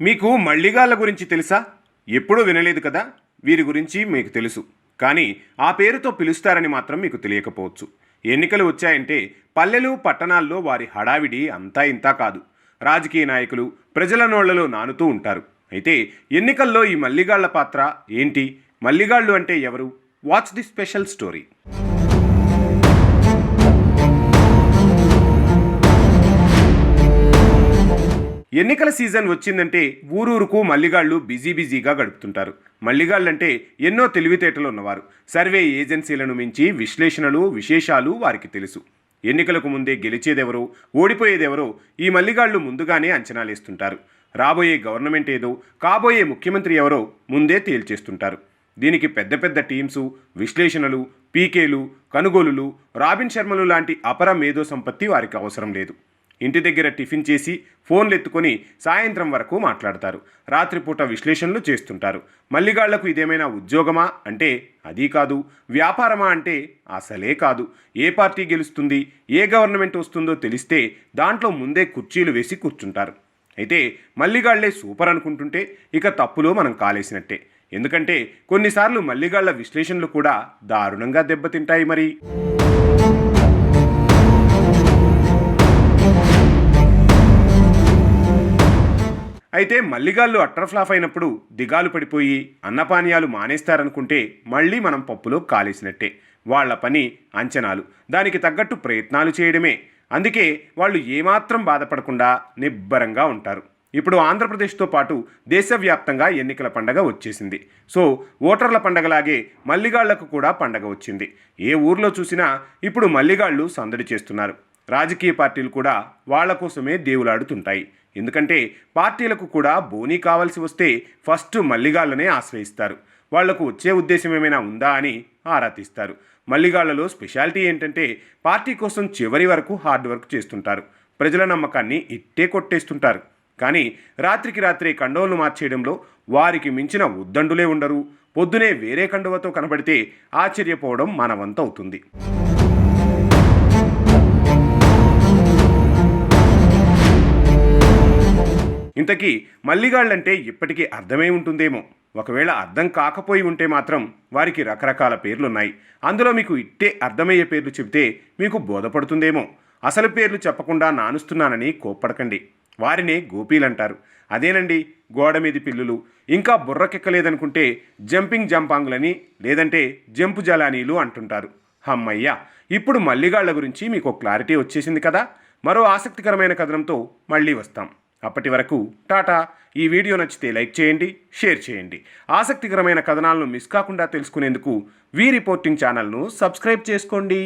మీకు మళ్ళీగాళ్ళ గురించి తెలుసా? ఎప్పుడూ వినలేదు కదా? వీరి గురించి మీకు తెలుసు. కానీ ఆ పేరుతో పిలుస్తారని మాత్రం మీకు తెలియకపోవచ్చు. ఎన్నికలు వచ్చాయంటే పల్లెలు పట్టణాల్లో వారి హడావిడి అంతా ఇంతా కాదు. రాజకీయ నాయకులు ప్రజల నోళ్ళలో నానుతూ ఉంటారు. అయితే ఎన్నికల్లో ఈ మల్లిగాళ్ళ పాత్ర ఏంటి? మల్లిగాళ్ళు అంటే ఎవరు? Watch the special story. ఎన్నికల సీజన్ వచ్చిందంటే ఊరూరుకు మల్లిగాళ్ళు బిజీ బిజీగా గడుపుతుంటారు. మల్లిగాళ్ళంటే ఎన్నో తెలివితేటలు ఉన్నవారు. సర్వే ఏజెన్సీలను మించి విశ్లేషణలు విశేషాలు వారికి తెలుసు. ఎన్నికలకు ముందే గెలిచేదెవరో ఓడిపోయేదెవరో ఈ మల్లిగాళ్ళు ముందుగానే అంచనాలేస్తుంటారు. రాబోయే గవర్నమెంట్ ఏదో కాబోయే ముఖ్యమంత్రి ఎవరో ముందే తేల్చేస్తుంటారు. దీనికి పెద్ద పెద్ద టీమ్సు విశ్లేషణలు పీకేలు కనుగోలులు రాబిన్ శర్మలు లాంటి అపర మేధో సంపత్తి వారికి అవసరం లేదు. ఇంటి దగ్గర టిఫిన్ చేసి ఫోన్లు ఎత్తుకొని సాయంత్రం వరకు మాట్లాడతారు. రాత్రిపూట విశ్లేషణలు చేస్తుంటారు. మల్లిగాళ్ళకు ఇదేమైనా ఉద్యోగమా? అంటే అది కాదు. వ్యాపారమా అంటే అసలే కాదు. ఏ పార్టీ గెలుస్తుంది? ఏ గవర్నమెంట్ వస్తుందో తెలిస్తే దాంట్లో ముందే కుర్చీలు వేసి కూర్చుంటారు. అయితే మల్లిగాళ్ళే సూపర్ అనుకుంటుంటే ఇక తప్పులో మనం కాలేసినట్టే. ఎందుకంటే కొన్నిసార్లు మల్లిగాళ్ళ విశ్లేషణలు కూడా దారుణంగా దెబ్బతింటాయి మరి. అయితే మల్లిగాళ్ళు అట్టర్ ఫ్లాప్ అయినప్పుడు దిగాలు పడిపోయి అన్నపానీయాలు మానేస్తారనుకుంటే మళ్ళీ మనం పప్పులో కాలేసినట్టే. వాళ్ళ పని అంచనాలు. దానికి తగ్గట్టు ప్రయత్నాలు చేయడమే. అందుకే వాళ్ళు ఏమాత్రం బాధపడకుండా నిబ్బరంగా ఉంటారు. ఇప్పుడు ఆంధ్రప్రదేశ్తో పాటు దేశవ్యాప్తంగా ఎన్నికల పండగ వచ్చేసింది. సో ఓటర్ల పండగలాగే మల్లిగాళ్ళకు కూడా పండగ వచ్చింది. ఏ ఊర్లో చూసినా ఇప్పుడు మల్లిగాళ్ళు సందడి చేస్తున్నారు. రాజకీయ పార్టీలు కూడా వాళ్ళ కోసమే దేవులాడుతుంటాయి. ఎందుకంటే పార్టీలకు కూడా బోనీ కావాల్సి వస్తే ఫస్ట్ మల్లిగాళ్ళనే ఆశ్రయిస్తారు. వాళ్ళకు వచ్చే ఉద్దేశం ఏమైనా ఉందా అని ఆరా తీస్తారు. మల్లిగాళ్ళలో స్పెషాలిటీ ఏంటంటే పార్టీ కోసం చివరి వరకు హార్డ్ వర్క్ చేస్తుంటారు. ప్రజల నమ్మకాన్ని ఇట్టే కొట్టేస్తుంటారు. కానీ రాత్రికి రాత్రే కండవలు మార్చేయడంలో వారికి మించిన ఉద్దండులే ఉండరు. పొద్దునే వేరే కండువతో కనబడితే ఆశ్చర్యపోవడం మన అవుతుంది ఇంతకీ మల్లిగాళ్ళంటే ఇప్పటికీ అర్థమై ఉంటుందేమో. ఒకవేళ అర్థం కాకపోయి ఉంటే మాత్రం వారికి రకరకాల పేర్లున్నాయి. అందులో మీకు ఇట్టే అర్థమయ్యే పేర్లు చెబితే మీకు బోధపడుతుందేమో. అసలు పేర్లు చెప్పకుండా నానుస్తున్నానని కోప్పడకండి. వారినే గోపీలంటారు. అదేనండి గోడ మీది పిల్లులు. ఇంకా బుర్రకెక్కలేదనుకుంటే జంపింగ్ జంపాంగులని లేదంటే జంపు జలానీలు అంటుంటారు. హమ్మయ్య ఇప్పుడు మల్లిగాళ్ళ గురించి మీకు క్లారిటీ వచ్చేసింది కదా? మరో ఆసక్తికరమైన కథనంతో మళ్ళీ వస్తాం. అప్పటి వరకు టాటా ఈ వీడియో నచ్చితే లైక్ చేయండి షేర్ చేయండి. ఆసక్తికరమైన కథనాలను మిస్ కాకుండా తెలుసుకునేందుకు వీ రిపోర్టింగ్ ఛానల్ను సబ్స్క్రైబ్ చేసుకోండి.